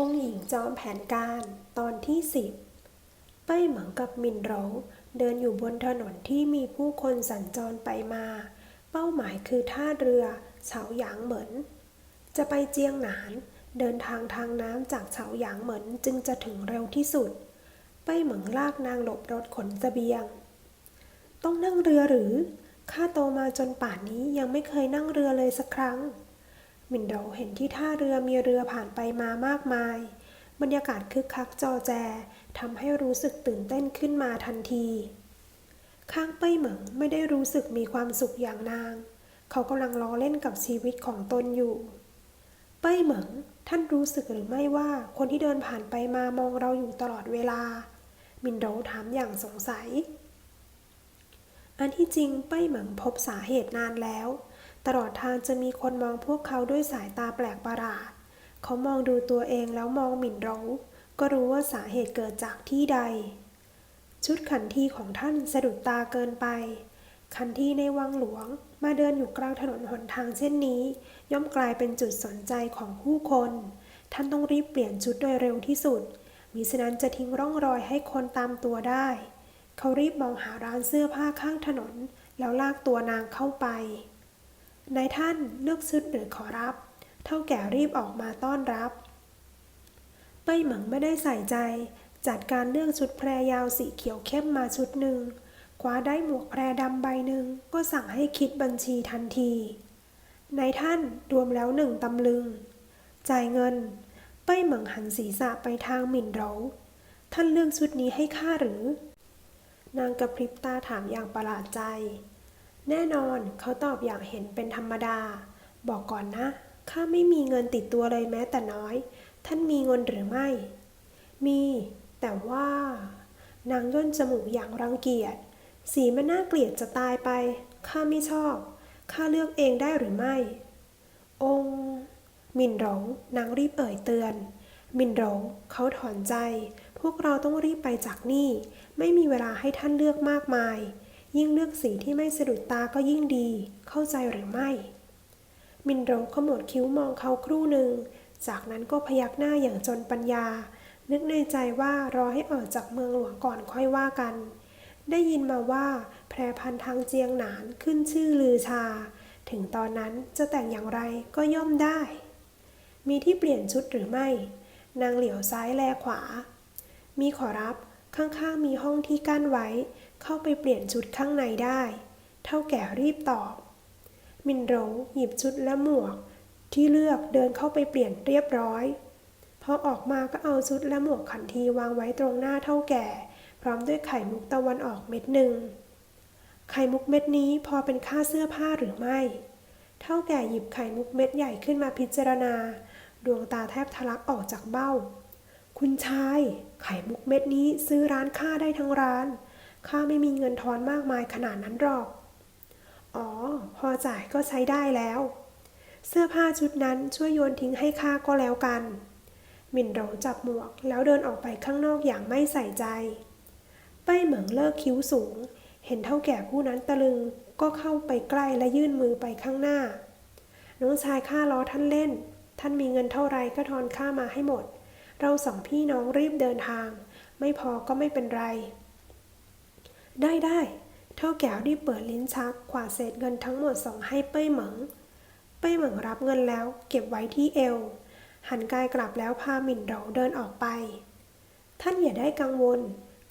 องค์หญิงจอมแผนการตอนที่สิบเป้ยเหมิงกับมินเหราเดินอยู่บนถนนที่มีผู้คนสัญจรไปมา เป้าหมายคือท่าเรือเฉาหยางเหมินจะไปเจียงหนาน เดินทางทางน้ำจากเฉาหยางเหมินจึงจะถึงเร็วที่สุด เป้ยเหมิงลากนางหลบรถขนเสบียง ต้องนั่งเรือหรือข้าโตมาจนป่านนี้ยังไม่เคยนั่งเรือเลยสักครั้ง มินโดเห็นที่ท่าเรือมีเรือผ่านไปมามากมาย บรรยากาศคึกคักจอแจทำให้รู้สึกตื่นเต้นขึ้นมาทันที ข้างเป้ยเหมิงไม่ได้รู้สึกมีความสุขอย่างนาง เขากำลังล้อเล่นกับชีวิตของตนอยู่ เป้ยเหมิง ท่านรู้สึกหรือไม่ว่าคนที่เดินผ่านไปมามองเราอยู่ตลอดเวลา มินโดถามอย่างสงสัย อันที่จริงเป้ยเหมิงพบสาเหตุนานแล้ว ตลอดทางจะมีคนมองพวกเขาด้วยสายตาแปลกประหลาด เขามองดูตัวเองแล้วมองหมิ่นเราก็รู้ว่าสาเหตุเกิดจากที่ใด ชุดขันทีของท่านสะดุดตาเกินไป ขันทีในวังหลวงมาเดินอยู่กลางถนนหนทางเช่นนี้ ย่อมกลายเป็นจุดสนใจของผู้คน ท่านต้องรีบเปลี่ยนชุดโดยเร็วที่สุดมิฉะนั้นจะทิ้งร่องรอยให้คนตามตัวได้ เขารีบมองหาร้านเสื้อผ้าข้างถนน แล้วลากตัวนางเข้าไป นายท่านเลือกชุดหรือขอรับ เท่าแก่รีบออกมาต้อนรับ เป้ยหมิงไม่ได้ใส่ใจ จัดการเลือกชุดแพรยาวสีเขียวเข้มมาชุดหนึ่งคว้าได้หมวกแพรดำใบหนึ่งก็สั่งให้คิดบัญชีทันทีนายท่านรวมแล้วหนึ่งตำลึง จ่ายเงิน เป้ยหมิงหันศีรษะไปทางหมิ่นเหรา ท่านเลือกชุดนี้ให้ข้าหรือ นางกระพริบตาถามอย่างประหลาดใจ แน่นอนเขาตอบอย่างเห็นเป็นธรรมดา บอกก่อนนะ ข้าไม่มีเงินติดตัวเลยแม้แต่น้อย ท่านมีเงินหรือไม่ มี แต่ว่า นางย่นจมูกอย่างรังเกียจ สีมันน่าเกลียดจะตายไป ข้าไม่ชอบ ข้าเลือกเองได้หรือไม่ องค์ มินหลงนางรีบเอ่ยเตือน มินหลงเขาถอนใจ พวกเราต้องรีบไปจากนี่ ไม่มีเวลาให้ท่านเลือกมากมาย ยิ่งเลือกสีที่ไม่สะดุดตาก็ยิ่งดี เข้าใจหรือไม่ มินโดขมวดคิ้วมองเขาครู่หนึ่ง จากนั้นก็พยักหน้าอย่างจนปัญญา นึกในใจว่ารอให้ออกจากเมืองหลวงก่อนค่อยว่ากัน ได้ยินมาว่าแพรพันธ์ทางเจียงหนานขึ้นชื่อลือชา ถึงตอนนั้นจะแต่งอย่างไรก็ย่อมได้ มีที่เปลี่ยนชุดหรือไม่ นางเหลียวซ้ายแลขวา มีขอรับข้างๆมีห้องที่กั้นไว้ เข้าไปเปลี่ยนชุดข้างในได้ เท่าแก่รีบตอบ มินโรงหยิบชุดและหมวก ที่เลือกเดินเข้าไปเปลี่ยนเรียบร้อย พอออกมาก็เอาชุดและหมวกขันทีวางไว้ตรงหน้าเท่าแก่ พร้อมด้วยไข่มุกตะวันออกเม็ดหนึ่ง ไข่มุกเม็ดนี้พอเป็นค่าเสื้อผ้าหรือไม่ เท่าแก่หยิบไข่มุกเม็ดใหญ่ขึ้นมาพิจารณา ดวงตาแทบทะลักออกจากเบ้าคุณชาย ไข่มุกเม็ดนี้ซื้อร้านข้าได้ทั้งร้าน ข้าไม่มีเงินทอนมากมายขนาดนั้นหรอก อ๋อ พอจ่ายก็ใช้ได้แล้ว เสื้อผ้าชุดนั้นช่วยโยนทิ้งให้ข้าก็แล้วกัน มินโรงจับหมวกแล้วเดินออกไปข้างนอกอย่างไม่ใส่ใจ เป้เหมิงเลิกคิ้วสูง เห็นเท่าแก่ผู้นั้นตะลึงก็เข้าไปใกล้และยื่นมือไปข้างหน้า น้องชายข้าล้อท่านเล่น ท่านมีเงินเท่าไรก็ทอนข้ามาให้หมด เราสองพี่น้องรีบเดินทาง ไม่พอก็ไม่เป็นไร ได้ได้เท่าแก่รีบเปิดลิ้นชักขวาเศษเงินทั้งหมดส่งให้เป้ยเหมิง เป้ยเหมิงรับเงินแล้ว เก็บไว้ที่เอว หันกายกลับแล้วพาหมิ่นเราเดินออกไป ท่านอย่าได้กังวล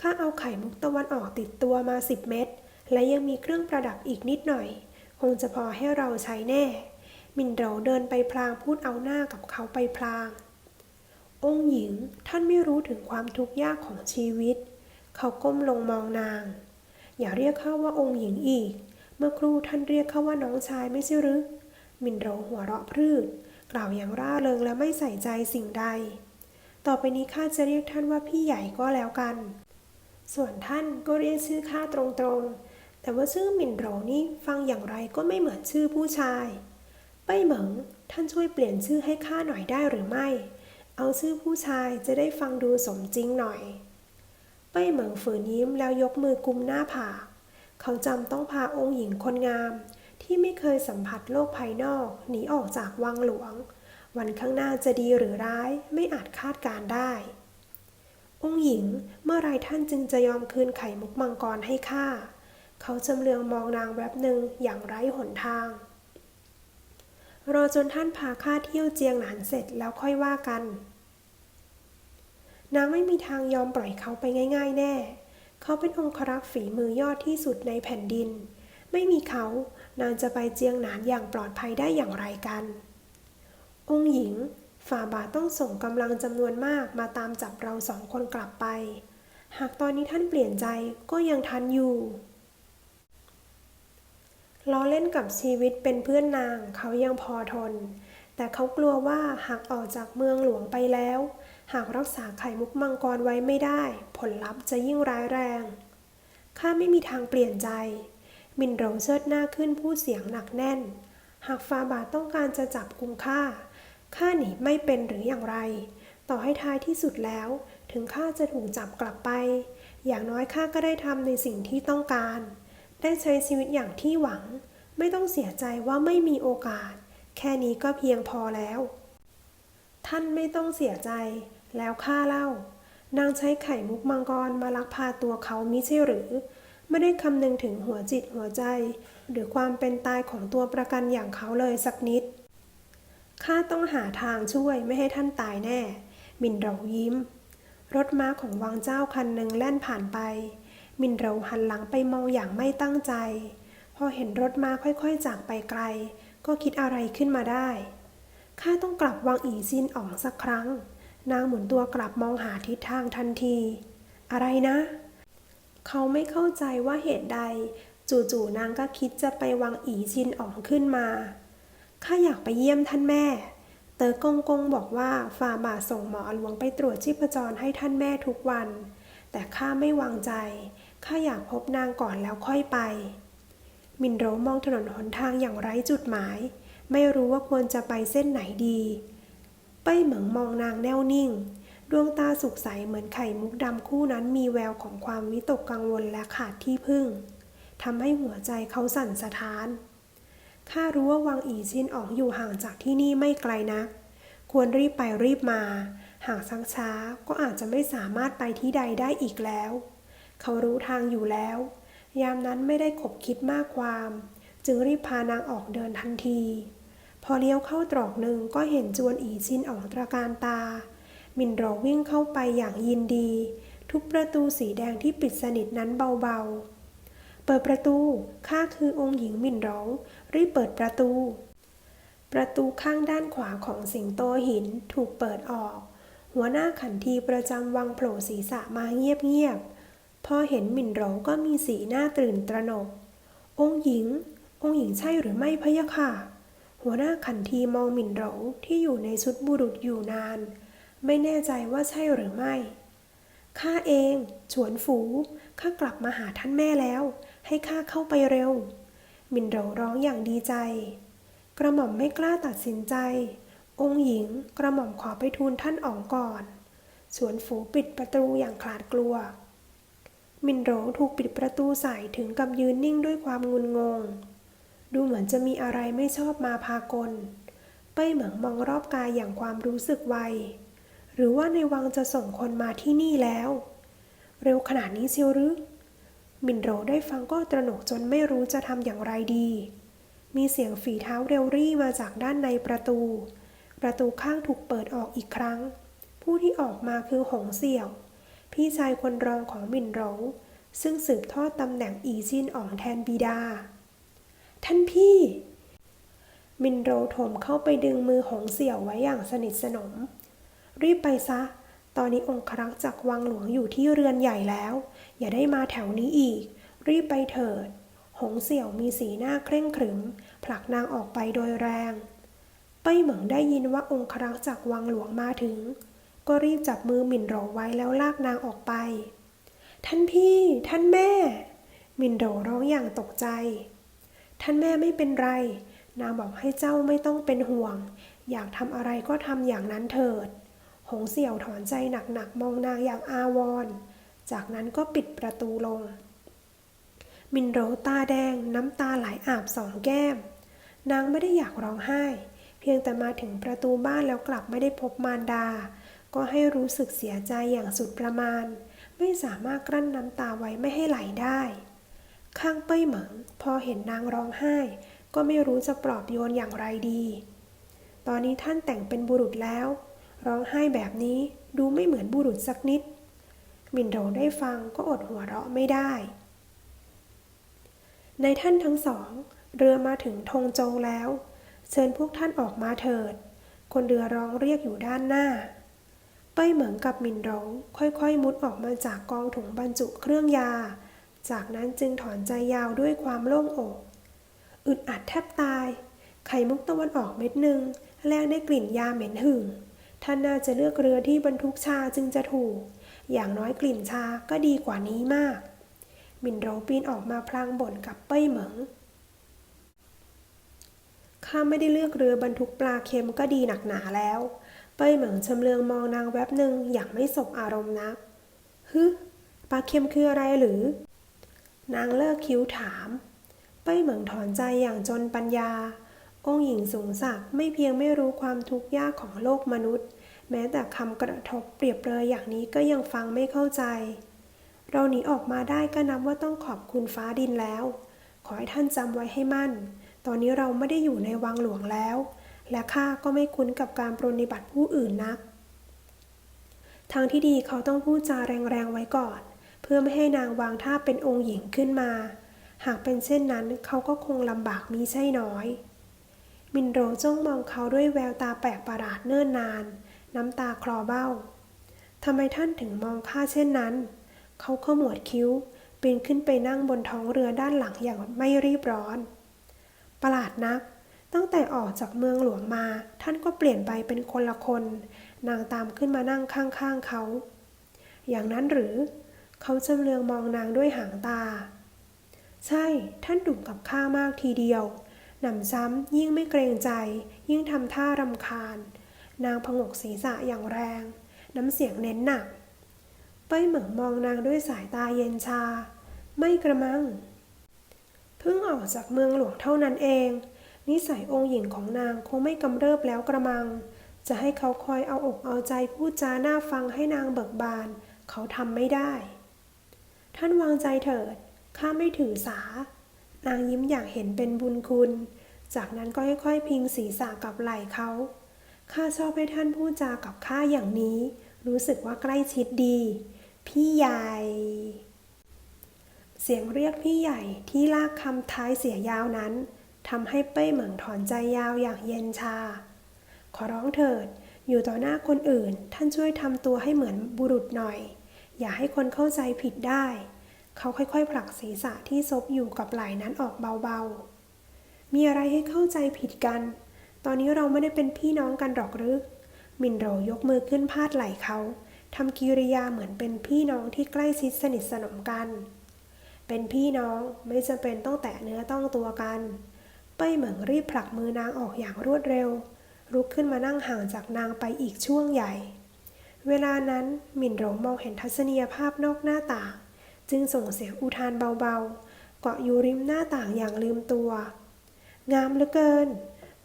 ข้าเอาไข่มุกตะวันออกติดตัวมาสิบเม็ด และยังมีเครื่องประดับอีกนิดหน่อย คงจะพอให้เราใช้แน่หมิ่นเราเดินไปพลางพูดเอาหน้ากับเขาไปพลาง องค์หญิงท่านไม่รู้ถึงความทุกข์ยากของชีวิต เขาก้มลงมองนาง อย่าเรียกข้าว่าองค์หญิงอีก เมื่อครู่ท่านเรียกข้าว่าน้องชายไม่ใช่หรือ มินโรหัวเราะพรืด กล่าวอย่างร่าเริงและไม่ใส่ใจสิ่งใด ต่อไปนี้ข้าจะเรียกท่านว่าพี่ใหญ่ก็แล้วกัน ส่วนท่านก็เรียกชื่อข้าตรงๆ แต่ว่าชื่อหมินโรนี่ฟังอย่างไรก็ไม่เหมือนชื่อผู้ชายเป้ยเหมิงท่านช่วยเปลี่ยนชื่อให้ข้าหน่อยได้หรือไม่ เอาชื่อผู้ชายจะได้ฟังดูสมจริงหน่อย ป้ยเหมิงฝืนยิ้มแล้วยกมือกุมหน้าผากเขาจำต้องพาองค์หญิงคนงาม ที่ไม่เคยสัมผัสโลกภายนอกหนีออกจากวังหลวง วันข้างหน้าจะดีหรือร้ายไม่อาจคาดการได้ องค์หญิงเมื่อไรท่านจึงจะยอมคืนไข่มุกมังกรให้ข้าเขาจำเลืองมองนางแวบหนึ่งอย่างไร้หนทาง รอจนท่านพาข้าเที่ยวเจียงหนานเสร็จแล้วค่อยว่ากัน นางไม่มีทางยอมปล่อยเขาไปง่าย ๆ แน่ เขาเป็นองครักษ์ฝีมือยอดที่สุดในแผ่นดิน ไม่มีเขานางจะไปเจียงหนานอย่างปลอดภัยได้อย่างไรกัน องค์หญิง ฝ่าบาทต้องส่งกำลังจำนวนมากมาตามจับเราสองคนกลับไป หากตอนนี้ท่านเปลี่ยนใจก็ยังทันอยู่ล้อเล่นกับชีวิตเป็นเพื่อนนางเขายังพอทน แต่เขากลัวว่าหากออกจากเมืองหลวงไปแล้ว หากรักษาไข่มุกมังกรไว้ไม่ได้ ผลลัพธ์จะยิ่งร้ายแรง ข้าไม่มีทางเปลี่ยนใจ มินโรเชิดหน้าขึ้นพูดเสียงหนักแน่น หากฟาบาทต้องการจะจับกุมข้า ข้าหนีไม่เป็นหรืออย่างไร ต่อให้ท้ายที่สุดแล้ว ถึงข้าจะถูกจับกลับไป อย่างน้อยข้าก็ได้ทำในสิ่งที่ต้องการ ได้ใช้ชีวิตอย่างที่หวัง ไม่ต้องเสียใจว่าไม่มีโอกาส แค่นี้ก็เพียงพอแล้ว ท่านไม่ต้องเสียใจ แล้วข้าเล่า นางใช้ไข่มุกมังกรมาลักพาตัวเขามิใช่หรือ ไม่ได้คำนึงถึงหัวจิตหัวใจ หรือความเป็นตายของตัวประกันอย่างเขาเลยสักนิด ข้าต้องหาทางช่วยไม่ให้ท่านตายแน่ มินเรายิ้ม รถม้าของวังเจ้าคันหนึ่งแล่นผ่านไป มินเราหันหลังไปมองอย่างไม่ตั้งใจ พอเห็นรถม้าค่อยๆจากไปไกล ก็คิดอะไรขึ้นมาได้ ข้าต้องกลับวังอีซินอ๋องสักครั้ง นางหมุนตัวกลับมองหาทิศทางทันที อะไรนะ เขาไม่เข้าใจว่าเหตุใด จู่ๆนางก็คิดจะไปวังอีซินอ๋องขึ้นมาข้าอยากไปเยี่ยมท่านแม่ เต๋อกงกงบอกว่าฝ่าบาทส่งหมอหลวงไปตรวจชีพจรให้ท่านแม่ทุกวัน แต่ข้าไม่วางใจ ข้าอยากพบนางก่อนแล้วค่อยไป มินโรมองถนนหนทางอย่างไร้จุดหมาย ไม่รู้ว่าควรจะไปเส้นไหนดีเป้ยเหมิงมองนางแน่วนิ่ง ดวงตาสุขใสเหมือนไข่มุกดำคู่นั้นมีแววของความวิตกกังวลและขาดที่พึ่งทำให้หัวใจเขาสั่นสะท้าน ข้ารู้ว่าวังอีชินออกอยู่ห่างจากที่นี่ไม่ไกลนัก ควรรีบไปรีบมา หากสักช้าก็อาจจะไม่สามารถไปที่ใดได้อีกแล้ว เขารู้ทางอยู่แล้ว ยามนั้นไม่ได้ขบคิดมากความ จึงรีบพานางออกเดินทันที พอเลี้ยวเข้าตรอกหนึ่งก็เห็นจวนอีชินออกตระการตา มินรอวิ่งเข้าไปอย่างยินดี ทุบประตูสีแดงที่ปิดสนิทนั้นเบาๆ เปิดประตู ข้าคือองค์หญิงมินร้อง รีบเปิดประตู ประตูข้างด้านขวาของสิงโตหินถูกเปิดออก หัวหน้าขันทีประจำวังโผล่ศีรษะมาเงียบๆพอเห็นมิ่นโหรก็มีสีหน้าตื่นตระหนก องค์หญิง องค์หญิงใช่หรือไม่พะยะค่ะ หัวหน้าขันทีมองหมิ่นโหรที่อยู่ในชุดบุรุษอยู่นาน ไม่แน่ใจว่าใช่หรือไม่ ข้าเอง ฉวนฝู ข้ากลับมาหาท่านแม่แล้ว ให้ข้าเข้าไปเร็ว หมิ่นโหรร้องอย่างดีใจ กระหม่อมไม่กล้าตัดสินใจ องค์หญิงกระหม่อมขอไปทูลท่านอ๋องก่อนสวนฝูปิดประตูอย่างขลาดกลัว มินโหรถูกปิดประตูใส่ถึงกับยืนนิ่งด้วยความงุนงง ดูเหมือนจะมีอะไรไม่ชอบมาพากล เป้ยเหมืองมองรอบกายอย่างความรู้สึกไว หรือว่าในวังจะส่งคนมาที่นี่แล้ว เร็วขนาดนี้เชียวหรือ มินโรได้ฟังก็ตระหนกจนไม่รู้จะทำอย่างไรดี มีเสียงฝีเท้าเร็วรี่มาจากด้านในประตู ประตูข้างถูกเปิดออกอีกครั้ง ผู้ที่ออกมาคือหงเสี่ยว พี่ชายคนรองของมินโรซึ่งสืบทอดตำแหน่งอีซินอ๋องแทนบิดา ท่านพี่ มินโรโถมเข้าไปดึงมือหงเสี่ยวไว้อย่างสนิทสนม รีบไปซะ ตอนนี้องครักษ์จากวังหลวงอยู่ที่เรือนใหญ่แล้ว อย่าได้มาแถวนี้อีก รีบไปเถิด หงเสี่ยวมีสีหน้าเคร่งขรึม ผลักนางออกไปโดยแรงเป้ยเหมิงได้ยินว่าองครักษ์จากวังหลวงมาถึง ก็รีบจับมือหมิ่นโรไว้แล้วลากนางออกไป ท่านพี่ ท่านแม่หมิ่นโหรร้องอย่างตกใจ ท่านแม่ไม่เป็นไร นางบอกให้เจ้าไม่ต้องเป็นห่วง อยากทำอะไรก็ทำอย่างนั้นเถิด หงเสี่ยวถอนใจหนักๆมองนางอย่างอาวรณ์จากนั้นก็ปิดประตูลง มินโรตาแดงน้ำตาไหลอาบสองแก้ม นางไม่ได้อยากร้องไห้ เพียงแต่มาถึงประตูบ้านแล้วกลับไม่ได้พบมารดา ก็ให้รู้สึกเสียใจอย่างสุดประมาณ ไม่สามารถกลั้นน้ำตาไว้ไม่ให้ไหลได้ ข้างเป้ยเหมิงพอเห็นนางร้องไห้ ก็ไม่รู้จะปลอบโยนอย่างไรดี ตอนนี้ท่านแต่งเป็นบุรุษแล้ว ร้องไห้แบบนี้ดูไม่เหมือนบุรุษสักนิด มินโดได้ฟังก็อดหัวเราะไม่ได้ ในท่านทั้งสอง เรือมาถึงธงโจวแล้ว เชิญพวกท่านออกมาเถิด คนเรือร้องเรียกอยู่ด้านหน้า เป้ยเหมิงกับมินโรงค่อยๆ มุดออกมาจากกองถุงบรรจุเครื่องยา จากนั้นจึงถอนใจยาวด้วยความโล่งอก อึดอัดแทบตาย ไข่มุกตะวันออกเม็ดหนึ่งแลกได้กลิ่นยาเหม็นหึ่ง ท่านน่าจะเลือกเรือที่บรรทุกชาจึงจะถูก อย่างน้อยกลิ่นชาก็ดีกว่านี้มาก มินโรปีนออกมาพลางบ่นกับเป้ยเหมิง ข้าไม่ได้เลือกเรือบรรทุกปลาเค็มก็ดีหนักหนาแล้ว เป้ยเหมิงชำเลืองมองนางแวบหนึ่งอย่างไม่สบอารมณ์นัก ฮึ ปลาเค็มคืออะไรหรือ นางเลิกคิ้วถามเป้ยเหมิงถอนใจอย่างจนปัญญา องค์หญิงสูงศักดิ์ไม่เพียงไม่รู้ความทุกข์ยากของโลกมนุษย์ แม้แต่คำกระทบเปรียบเลยอย่างนี้ก็ยังฟังไม่เข้าใจ เราหนีออกมาได้ก็นับว่าต้องขอบคุณฟ้าดินแล้ว ขอให้ท่านจำไว้ให้มั่น ตอนนี้เราไม่ได้อยู่ในวังหลวงแล้ว และข้าก็ไม่คุ้นกับการปรนนิบัติผู้อื่นนักทางที่ดีเขาต้องพูดจาแรงๆไว้ก่อน เพื่อไม่ให้นางวางท่าเป็นองค์หญิงขึ้นมา หากเป็นเช่นนั้นเขาก็คงลำบากมีใช่น้อย มินโรจ้องมองเขาด้วยแววตาแปลกประหลาดเนิ่นนาน น้ำตาคลอเบ้าทำไมท่านถึงมองข้าเช่นนั้น เขาขมวดคิ้วปีนขึ้นไปนั่งบนท้องเรือด้านหลังอย่างไม่รีบร้อน ประหลาดนัก ตั้งแต่ออกจากเมืองหลวงมา ท่านก็เปลี่ยนไปเป็นคนละคน นางตามขึ้นมานั่งข้างๆเขา อย่างนั้นหรือ เขาจำเลืองมองนางด้วยหางตา ใช่ ท่านดุกับข้ามากทีเดียว หนำซ้ำยิ่งไม่เกรงใจ ยิ่งทำท่ารำคาญ นางพงกศีรษะอย่างแรง น้ำเสียงเน้นหนัก เป้ยเหมิงมองนางด้วยสายตาเย็นชา ไม่กระมัง เพิ่งออกจากเมืองหลวงเท่านั้นเอง นิสัยองค์หญิงของนางคงไม่กำเริบแล้วกระมัง จะให้เขาคอยเอาอกเอาใจพูดจาหน้าฟังให้นางเบิกบานเขาทำไม่ได้ ท่านวางใจเถิด ข้าไม่ถือสา นางยิ้มอย่างเห็นเป็นบุญคุณ จากนั้นก็ค่อยๆพิงศีรษะกับไหล่เขา ข้าชอบให้ท่านพูดจากับข้าอย่างนี้ รู้สึกว่าใกล้ชิดดี พี่ใหญ่ เสียงเรียกพี่ใหญ่ที่ลากคำท้ายเสียยาวนั้นทำให้เป้ยเหมิงถอนใจยาวอย่างเย็นชา ขอร้องเถิด อยู่ต่อหน้าคนอื่น ท่านช่วยทำตัวให้เหมือนบุรุษหน่อย อย่าให้คนเข้าใจผิดได้ เขาค่อยๆ ผลักศีรษะที่ซบอยู่กับไหล่นั้นออกเบาๆ มีอะไรให้เข้าใจผิดกัน ตอนนี้เราไม่ได้เป็นพี่น้องกันหรอกหรือ มินโรยกมือขึ้นพาดไหล่เขาทำกิริยาเหมือนเป็นพี่น้องที่ใกล้ชิดสนิทสนมกัน เป็นพี่น้องไม่จำเป็นต้องแตะเนื้อต้องตัวกัน เป้ยเหมิงรีบผลักมือนางออกอย่างรวดเร็ว ลุกขึ้นมานั่งห่างจากนางไปอีกช่วงใหญ่ เวลานั้นหมิ่นโรงมองเห็นทัศนียภาพนอกหน้าต่าง จึงส่งเสียงอุทานเบาๆ เกาะอยู่ริมหน้าต่างอย่างลืมตัว งามเหลือเกิน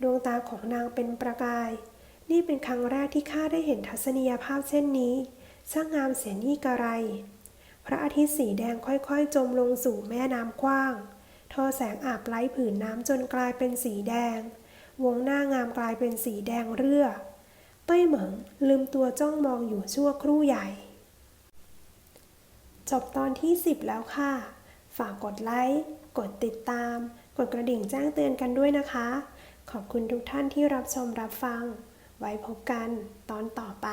ดวงตาของนางเป็นประกาย นี่เป็นครั้งแรกที่ข้าได้เห็นทัศนียภาพเช่นนี้ช่างงามเสียนี่กระไร พระอาทิตย์สีแดงค่อยๆ จมลงสู่แม่น้ำกว้าง ทอแสงอาบไล้ผืนน้ำจนกลายเป็นสีแดง วงหน้างามกลายเป็นสีแดงเรื่อ ต้ยเหมิงลืมตัวจ้องมองอยู่ชั่วครู่ใหญ่ จบตอนที่ 10 แล้วค่ะ ฝากกดไลค์ กดติดตาม กดกระดิ่งแจ้งเตือนกันด้วยนะคะ ขอบคุณทุกท่านที่รับชมรับฟัง ไว้พบกันตอนต่อไป